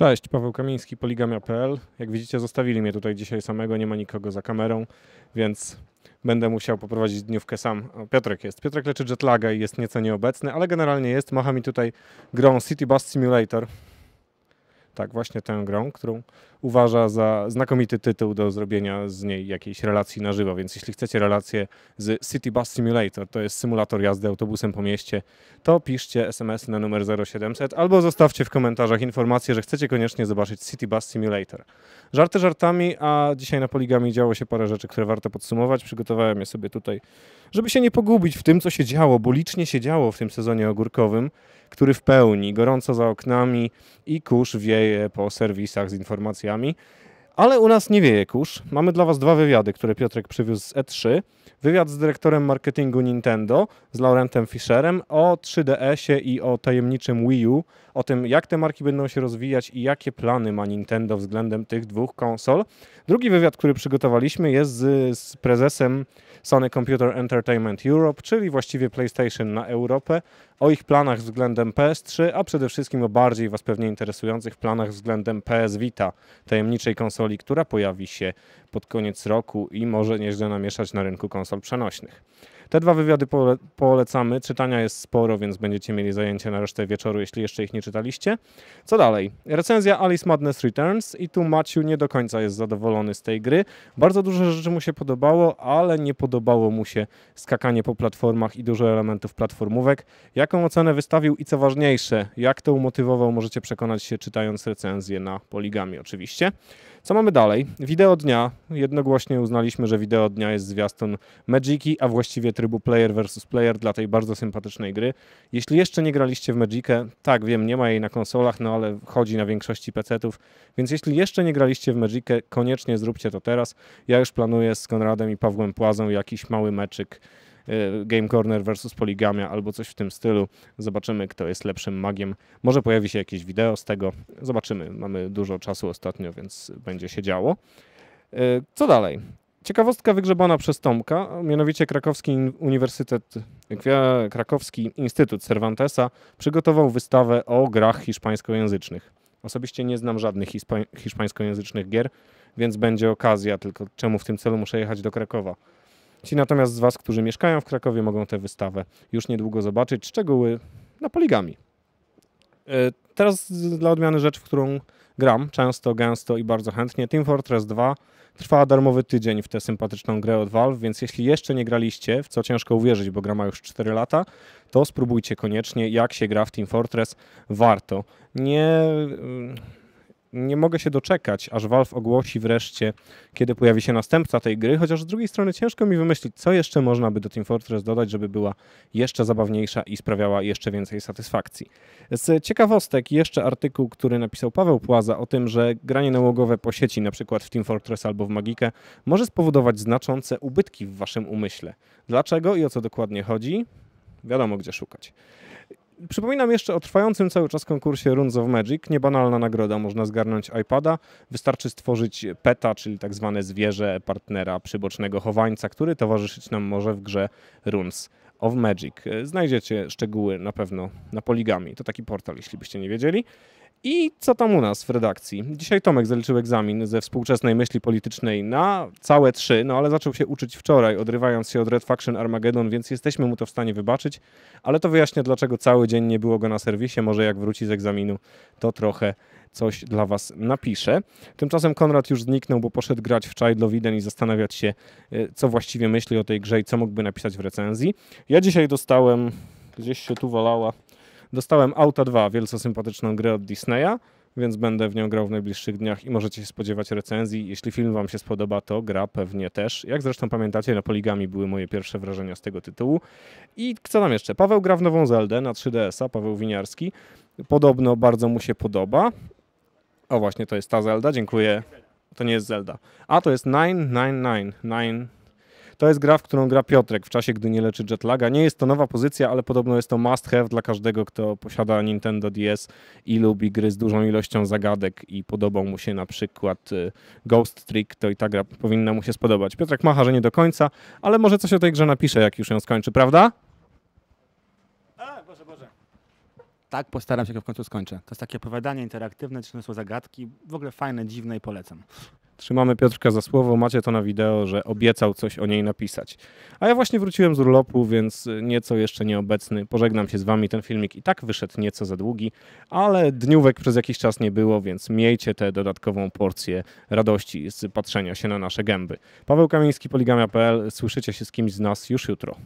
Cześć, Paweł Kamiński, poligamia.pl. Jak widzicie, zostawili mnie tutaj dzisiaj samego, nie ma nikogo za kamerą, więc będę musiał poprowadzić dniówkę sam. O, Piotrek jest. Piotrek leczy jetlaga i jest nieco nieobecny, ale generalnie jest. Macha mi tutaj grą City Bus Simulator. Tak, właśnie tę grą, którą uważa za znakomity tytuł do zrobienia z niej jakiejś relacji na żywo. Więc jeśli chcecie relację z City Bus Simulator, to jest symulator jazdy autobusem po mieście, to piszcie SMS na numer 0700 albo zostawcie w komentarzach informację, że chcecie koniecznie zobaczyć City Bus Simulator. Żarty żartami, a dzisiaj na Poligami działo się parę rzeczy, które warto podsumować. Przygotowałem je sobie tutaj, żeby się nie pogubić w tym, co się działo, bo licznie się działo w tym sezonie ogórkowym, który w pełni, gorąco za oknami i kurz wieje po serwisach z informacjami partiami ale u nas nie wieje kurz. Mamy dla Was dwa wywiady, które Piotrek przywiózł z E3. Wywiad z dyrektorem marketingu Nintendo, z Laurentem Fischerem, o 3DS-ie i o tajemniczym Wii U, o tym, jak te marki będą się rozwijać i jakie plany ma Nintendo względem tych dwóch konsol. Drugi wywiad, który przygotowaliśmy, jest z, z prezesem Sony Computer Entertainment Europe, czyli właściwie PlayStation na Europę, o ich planach względem PS3, a przede wszystkim o bardziej Was pewnie interesujących planach względem PS Vita, tajemniczej konsoli, która pojawi się pod koniec roku i może nieźle namieszać na rynku konsol przenośnych. Te dwa wywiady pole polecamy. Czytania jest sporo, więc będziecie mieli zajęcie na resztę wieczoru, jeśli jeszcze ich nie czytaliście. Co dalej? Recenzja Alice Madness Returns i tu Maciu nie do końca jest zadowolony z tej gry. Bardzo dużo rzeczy mu się podobało, ale nie podobało mu się skakanie po platformach i dużo elementów platformówek. Jaką ocenę wystawił i co ważniejsze, jak to umotywował, możecie przekonać się czytając recenzję na Poligami oczywiście. Co mamy dalej? Wideo dnia. Jednogłośnie uznaliśmy, że wideo dnia jest zwiastun Magiki, a właściwie trybu player versus player dla tej bardzo sympatycznej gry. Jeśli jeszcze nie graliście w Magikę, tak wiem, nie ma jej na konsolach, no ale chodzi na większości PC-ów, więc jeśli jeszcze nie graliście w Magikę, koniecznie zróbcie to teraz. Ja już planuję z Konradem i Pawłem Płazą jakiś mały meczyk Game Corner versus Poligamia albo coś w tym stylu. Zobaczymy, kto jest lepszym magiem. Może pojawi się jakieś wideo z tego. Zobaczymy. Mamy dużo czasu ostatnio, więc będzie się działo. E, co dalej? Ciekawostka wygrzebana przez Tomka, mianowicie Krakowski Uniwersytet, Krakowski Instytut Cervantesa przygotował wystawę o grach hiszpańskojęzycznych. Osobiście nie znam żadnych hiszpańskojęzycznych gier, więc będzie okazja, tylko czemu w tym celu muszę jechać do Krakowa. Ci natomiast z Was, którzy mieszkają w Krakowie, mogą tę wystawę już niedługo zobaczyć. Szczegóły na poligami. E, teraz dla odmiany rzecz, w którą gram często, gęsto i bardzo chętnie. Team Fortress 2 trwa darmowy tydzień w tę sympatyczną grę od Valve, więc jeśli jeszcze nie graliście, w co ciężko uwierzyć, bo gra ma już 4 lata, to spróbujcie koniecznie, jak się gra w Team Fortress. Warto. Nie nie mogę się doczekać, aż Valve ogłosi wreszcie, kiedy pojawi się następca tej gry, chociaż z drugiej strony ciężko mi wymyślić, co jeszcze można by do Team Fortress dodać, żeby była jeszcze zabawniejsza i sprawiała jeszcze więcej satysfakcji. Z ciekawostek jeszcze artykuł, który napisał Paweł Płaza o tym, że granie nałogowe po sieci, na przykład w Team Fortress albo w Magikę, może spowodować znaczące ubytki w waszym umyśle. Dlaczego i o co dokładnie chodzi? Wiadomo, gdzie szukać. Przypominam jeszcze o trwającym cały czas konkursie Runes of Magic. Niebanalna nagroda, można zgarnąć iPada. Wystarczy stworzyć peta, czyli tak zwane zwierzę partnera przybocznego chowańca, który towarzyszyć nam może w grze Runes of Magic. Znajdziecie szczegóły na pewno na Poligami. To taki portal, jeśli byście nie wiedzieli. I co tam u nas w redakcji? Dzisiaj Tomek zaliczył egzamin ze współczesnej myśli politycznej na całe trzy, no ale zaczął się uczyć wczoraj, odrywając się od Red Faction Armageddon, więc jesteśmy mu to w stanie wybaczyć, ale to wyjaśnia, dlaczego cały dzień nie było go na serwisie. Może jak wróci z egzaminu, to trochę coś dla Was napiszę. Tymczasem Konrad już zniknął, bo poszedł grać w Child of Eden i zastanawiać się, e, co właściwie myśli o tej grze i co mógłby napisać w recenzji. Ja dzisiaj dostałem, gdzieś się tu wolała, Dostałem Auta 2, wielce sympatyczną grę od Disneya, więc będę w nią grał w najbliższych dniach i możecie się spodziewać recenzji. Jeśli film Wam się spodoba, to gra pewnie też. Jak zresztą pamiętacie, na Poligami były moje pierwsze wrażenia z tego tytułu. I co tam jeszcze? Paweł gra w nową Zeldę na 3DS-a, Paweł Winiarski. Podobno bardzo mu się podoba. O właśnie, to jest ta Zelda, dziękuję. To nie jest Zelda. A, to jest 999. 9 to jest gra, w którą gra Piotrek w czasie, gdy nie leczy jetlaga. Nie jest to nowa pozycja, ale podobno jest to must have dla każdego, kto posiada Nintendo DS i lubi gry z dużą ilością zagadek i podobał mu się na przykład y, Ghost Trick, to i ta gra powinna mu się spodobać. Piotrek macha, że nie do końca, ale może coś o tej grze napisze, jak już ją skończy, prawda? A, Boże, Boże. Tak, postaram się go w końcu skończę. To jest takie opowiadanie interaktywne, czy to są zagadki, w ogóle fajne, dziwne i polecam. Trzymamy Piotrka za słowo, macie to na wideo, że obiecał coś o niej napisać. A ja właśnie wróciłem z urlopu, więc nieco jeszcze nieobecny. Pożegnam się z wami, ten filmik i tak wyszedł nieco za długi, ale dniówek przez jakiś czas nie było, więc miejcie tę dodatkową porcję radości z patrzenia się na nasze gęby. Paweł Kamiński, Poligamia.pl. Słyszycie się z kimś z nas już jutro.